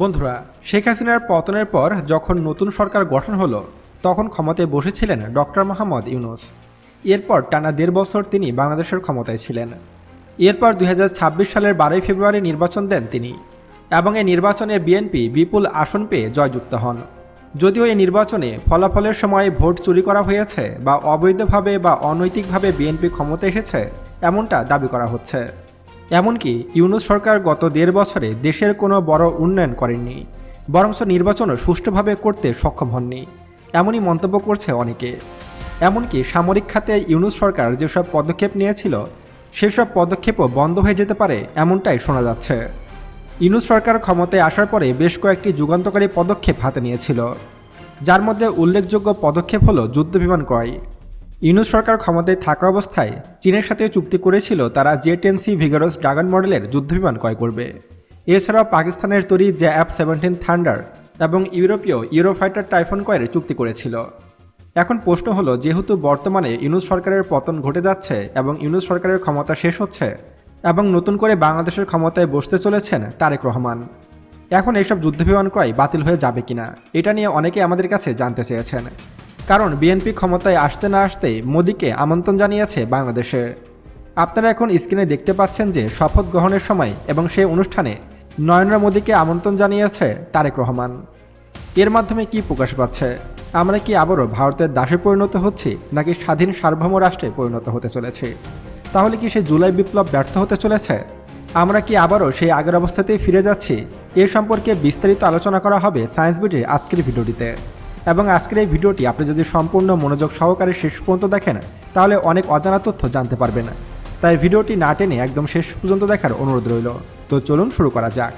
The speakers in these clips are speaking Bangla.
বন্ধুরা, শেখ হাসিনার পতনের পর যখন নতুন সরকার গঠন হলো, তখন ক্ষমতায় বসেছিলেন ডক্টর মোহাম্মদ ইউনুস। এরপর টানা দেড় বছর তিনি বাংলাদেশের ক্ষমতায় ছিলেন। এরপর দুই হাজার ছাব্বিশ সালের বারোই ফেব্রুয়ারি নির্বাচন দেন তিনি এবং এই নির্বাচনে বিএনপি বিপুল আসন পেয়ে জয়যুক্ত হন। যদিও এই নির্বাচনে ফলাফলের সময় ভোট চুরি করা হয়েছে বা অবৈধভাবে বা অনৈতিকভাবে বিএনপি ক্ষমতা এসেছে, এমনটা দাবি করা হচ্ছে। এমনকি ইউনুস সরকার গত দেড় বছরে দেশের কোনো বড় উন্নয়ন করেননি, বরঞ্চ নির্বাচনও সুষ্ঠুভাবে করতে সক্ষম হননি, এমনই মন্তব্য করছে অনেকে। এমনকি সামরিক খাতে ইউনুস সরকার যেসব পদক্ষেপ নিয়েছিল, সেসব পদক্ষেপও বন্ধ হয়ে যেতে পারে এমনটাই শোনা যাচ্ছে। ইউনুস সরকার ক্ষমতায় আসার পরে বেশ কয়েকটি যুগান্তকারী পদক্ষেপ হাতে নিয়েছিল, যার মধ্যে উল্লেখযোগ্য পদক্ষেপ হল যুদ্ধবিমান ক্রয়। ইউনুস সরকার ক্ষমতায় থাকা অবস্থায় চীনের সাথে চুক্তি করেছিল তারা J ten C vigorous dragon মডেলের যুদ্ধবিমান ক্রয় করবে। এছাড়াও পাকিস্তানের তৈরি জে অ্যাপ সেভেন্টিন থান্ডার এবং ইউরোপীয় ইউরোফাইটার টাইফন কয়ের চুক্তি করেছিল। এখন প্রশ্ন হলো, যেহেতু বর্তমানে ইউনুস সরকারের পতন ঘটে যাচ্ছে এবং ইউনুস সরকারের ক্ষমতা শেষ হচ্ছে এবং নতুন করে বাংলাদেশের ক্ষমতায় বসতে চলেছেন তারেক রহমান। এখন এইসব যুদ্ধবিমান ক্রয় বাতিল হয়ে যাবে কিনা, এটা নিয়ে অনেকে আমাদের কাছে জানতে চেয়েছেন। কারণ বিএনপি ক্ষমতায় আসতে না আসতেই মোদীকে আমন্ত্রণ জানিয়েছে বাংলাদেশে। আপনারা এখন স্ক্রিনে দেখতে পাচ্ছেন যে শপথ গ্রহণের সময় এবং সেই অনুষ্ঠানে নরেন্দ্র মোদীকে আমন্ত্রণ জানিয়েছে তারেক রহমান। এর মাধ্যমে কি প্রকাশ পাচ্ছে? আমরা কি আবারও ভারতের দাসে পরিণত হচ্ছি নাকি স্বাধীন সার্বভৌম রাষ্ট্রে পরিণত হতে চলেছে? তাহলে কি সেই জুলাই বিপ্লব ব্যর্থ হতে চলেছে? আমরা কি আবারও সেই আগের অবস্থাতেই ফিরে যাচ্ছি? এ সম্পর্কে বিস্তারিত আলোচনা করা হবে সায়েন্স বিটির আজকের ভিডিওটিতে। এবং আজকের এই ভিডিওটি আপনি যদি সম্পূর্ণ মনোযোগ সহকারে শেষ পর্যন্ত দেখেন, তাহলে অনেক অজানা তথ্য জানতে পারবেন। তাই ভিডিওটি না টেনে একদম শেষ পর্যন্ত দেখার অনুরোধ রইল। তো চলুন শুরু করা যাক।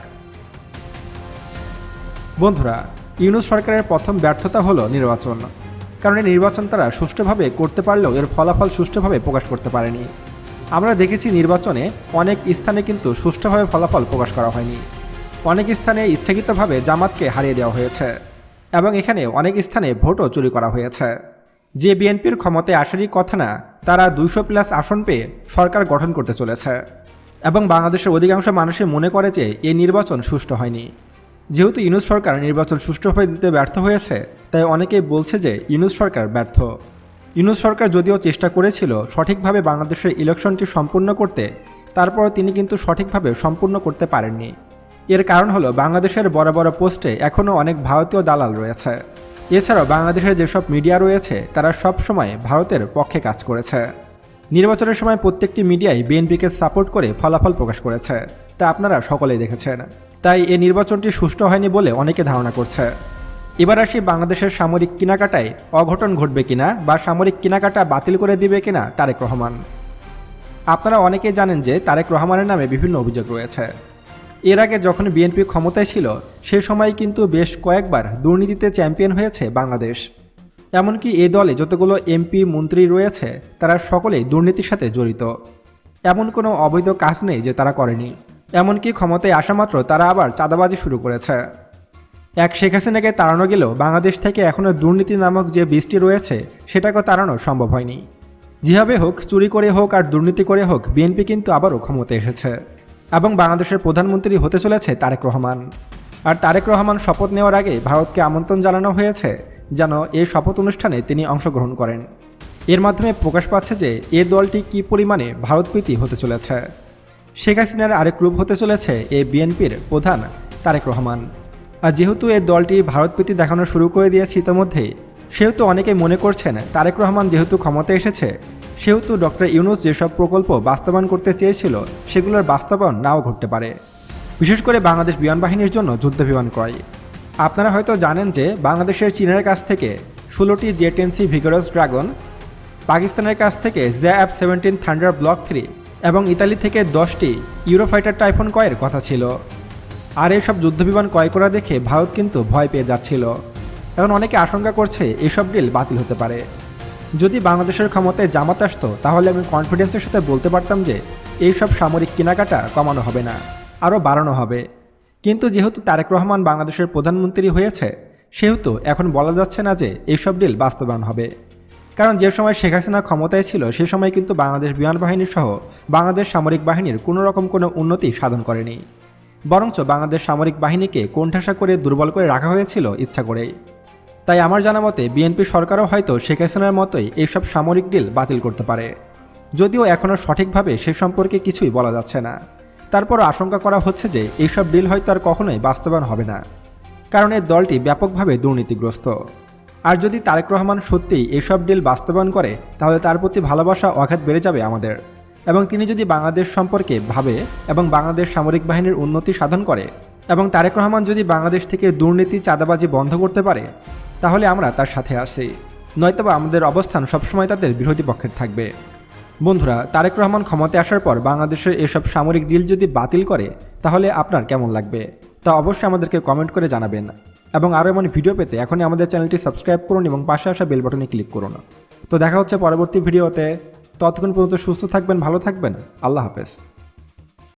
বন্ধুরা, ইউনুস সরকারের প্রথম ব্যর্থতা হলো নির্বাচন। কারণ এই নির্বাচন তারা সুষ্ঠুভাবে করতে পারলেও এর ফলাফল সুষ্ঠুভাবে প্রকাশ করতে পারেনি। আমরা দেখেছি নির্বাচনে অনেক স্থানে কিন্তু সুষ্ঠুভাবে ফলাফল প্রকাশ করা হয়নি। অনেক স্থানে ইচ্ছাকৃতভাবে জামাতকে হারিয়ে দেওয়া হয়েছে। এবং এখানে অনেক স্থানে ভোটও চুরি করা হয়েছে। যে বিএনপির ক্ষমতায় আসারই কথা না, তারা দুইশো প্লাস আসন পেয়ে সরকার গঠন করতে চলেছে। এবং বাংলাদেশের অধিকাংশ মানুষই মনে করে যে এই নির্বাচন সুষ্ঠু হয়নি। যেহেতু ইউনুস সরকার নির্বাচন সুষ্ঠুভাবে দিতে ব্যর্থ হয়েছে, তাই অনেকেই বলছে যে ইউনুস সরকার ব্যর্থ। ইউনুস সরকার যদিও চেষ্টা করেছিল সঠিকভাবে বাংলাদেশের ইলেকশনটি সম্পূর্ণ করতে, তারপরও তিনি কিন্তু সঠিকভাবে সম্পূর্ণ করতে পারেননি। এর কারণ হলো বাংলাদেশের বড় বড় পোস্টে এখনও অনেক ভারতীয় দালাল রয়েছে। এছাড়াও বাংলাদেশের যেসব মিডিয়া রয়েছে, তারা সব সময় ভারতের পক্ষে কাজ করেছে। নির্বাচনের সময় প্রত্যেকটি মিডিয়াই বিএনপিকে সাপোর্ট করে ফলাফল প্রকাশ করেছে, তা আপনারা সকলেই দেখেছেন। তাই এই নির্বাচনটি সুষ্ঠু হয়নি বলে অনেকে ধারণা করছে। এবার আসি বাংলাদেশের সামরিক কেনাকাটায়, অঘটন ঘটবে কিনা বা সামরিক কেনাকাটা বাতিল করে দিবে কিনা তারেক রহমান। আপনারা অনেকেই জানেন যে তারেক রহমানের নামে বিভিন্ন অভিযোগ রয়েছে। এর আগে যখন বিএনপি ক্ষমতায় ছিল, সে সময় কিন্তু বেশ কয়েকবার দুর্নীতিতে চ্যাম্পিয়ন হয়েছে বাংলাদেশ। এমনকি এ দলে যতগুলো এমপি, মন্ত্রী রয়েছে, তারা সকলেই দুর্নীতির সাথে জড়িত। এমন কোনো অবৈধ কাজ নেই যে তারা করেনি। এমনকি ক্ষমতায় আসা মাত্র তারা আবার চাঁদাবাজি শুরু করেছে। এক শেখ হাসিনাকে তাড়ানো গেলেও বাংলাদেশ থেকে এখনও দুর্নীতি নামক যে বৃষ্টি রয়েছে, সেটাকেও তাড়ানো সম্ভব হয়নি। যেভাবে হোক চুরি করে হোক আর দুর্নীতি করে হোক, বিএনপি কিন্তু আবারও ক্ষমতায় এসেছে। এবং বাংলাদেশের প্রধানমন্ত্রী হতে চলেছে তারেক রহমান। আর তারেক রহমান শপথ নেওয়ার আগে ভারতকে আমন্ত্রণ জানানো হয়েছে যেন এই শপথ অনুষ্ঠানে তিনি অংশগ্রহণ করেন। এর মাধ্যমে প্রকাশ পাচ্ছে যে এ দলটি কী পরিমাণে ভারতপ্রীতি হতে চলেছে। শেখ হাসিনার আরেক রূপ হতে চলেছে এই বিএনপির প্রধান তারেক রহমান। আর যেহেতু এই দলটি ভারতপ্রীতি দেখানো শুরু করে দিয়েছে ইতিমধ্যেই সেহেতু অনেকে মনে করছেন তারেক রহমান যেহেতু ক্ষমতায় এসেছে সেহেতু ডক্টর ইউনুস যেসব প্রকল্প বাস্তবায়ন করতে চেয়েছিল, সেগুলোর বাস্তবায়ন নাও ঘটতে পারে। বিশেষ করে বাংলাদেশ বিমান বাহিনীর জন্য যুদ্ধ বিমান ক্রয়। আপনারা হয়তো জানেন যে বাংলাদেশের চীনের কাছ থেকে ষোলোটি জে টেনসি ভিগারাস ড্রাগন পাকিস্তানের কাছ থেকে J F seventeen thunder block three এবং ইতালি থেকে দশটি ইউরোফাইটার টাইফন ক্রয়ের কথা ছিল। আর এসব যুদ্ধবিমান ক্রয় করা দেখে ভারত কিন্তু ভয় পেয়ে যাচ্ছিল। এখন অনেকে আশঙ্কা করছে এসব ডিল বাতিল হতে পারে। যদি বাংলাদেশের ক্ষমতায় জামাত আসতো, তাহলে আমি কনফিডেন্সের সাথে বলতে পারতাম যে, এইসব সামরিক কেনাকাটা কমানো হবে না, আরও বাড়ানো হবে। কিন্তু যেহেতু তারেক রহমান বাংলাদেশের প্রধানমন্ত্রী হয়েছে, সেহেতু এখন বলা যাচ্ছে না যে, এইসব ডিল বাস্তবায়ন হবে। কারণ যে সময় শেখ হাসিনা ক্ষমতায় ছিল, সে সময় কিন্তু বাংলাদেশ বিমান বাহিনী সহ বাংলাদেশ সামরিক বাহিনীর কোনো রকম কোনো উন্নতি সাধন করেনি। বরঞ্চ বাংলাদেশ সামরিক বাহিনীকে কোণঠাসা করে দুর্বল করে রাখা হয়েছিল ইচ্ছা করেই। তাই আমার জানা মতে বিএনপি সরকারও হয়তো শেখ হাসিনার মতোই এইসব সামরিক ডিল বাতিল করতে পারে। যদিও এখনও সঠিকভাবে সে সম্পর্কে কিছুই বলা যাচ্ছে না। তারপরও আশঙ্কা করা হচ্ছে যে এইসব ডিল হয়তো আর কখনোই বাস্তবায়ন হবে না। কারণ এই দলটি ব্যাপকভাবে দুর্নীতিগ্রস্ত। আর যদি তারেক রহমান সত্যিই এসব ডিল বাস্তবায়ন করে, তাহলে তার প্রতি ভালোবাসা অঘাত বেড়ে যাবে আমাদের। এবং তিনি যদি বাংলাদেশ সম্পর্কে ভাবে এবং বাংলাদেশ সামরিক বাহিনীর উন্নতি সাধন করে, এবং তারেক রহমান যদি বাংলাদেশ থেকে দুর্নীতি, চাঁদাবাজি বন্ধ করতে পারে তাহলে আমরা তার সাথে আসি। নয়তোবা আমাদের অবস্থান সবসময় তাদের বিরোধী পক্ষের থাকবে। বন্ধুরা, তারেক রহমান ক্ষমতায় আসার পর বাংলাদেশের এসব সামরিক ডিল যদি বাতিল করে, তাহলে আপনার কেমন লাগবে? তা অবশ্যই আমাদেরকে কমেন্ট করে জানাবেন। এবং আরও এমন ভিডিও পেতে এখনই আমাদের চ্যানেলটি সাবস্ক্রাইব করুন এবং পাশে আসা বেল বাটনে ক্লিক করুন। তো দেখা হচ্ছে পরবর্তী ভিডিওতে। ততক্ষণ পর্যন্ত সুস্থ থাকবেন, ভালো থাকবেন। আল্লাহ হাফেজ।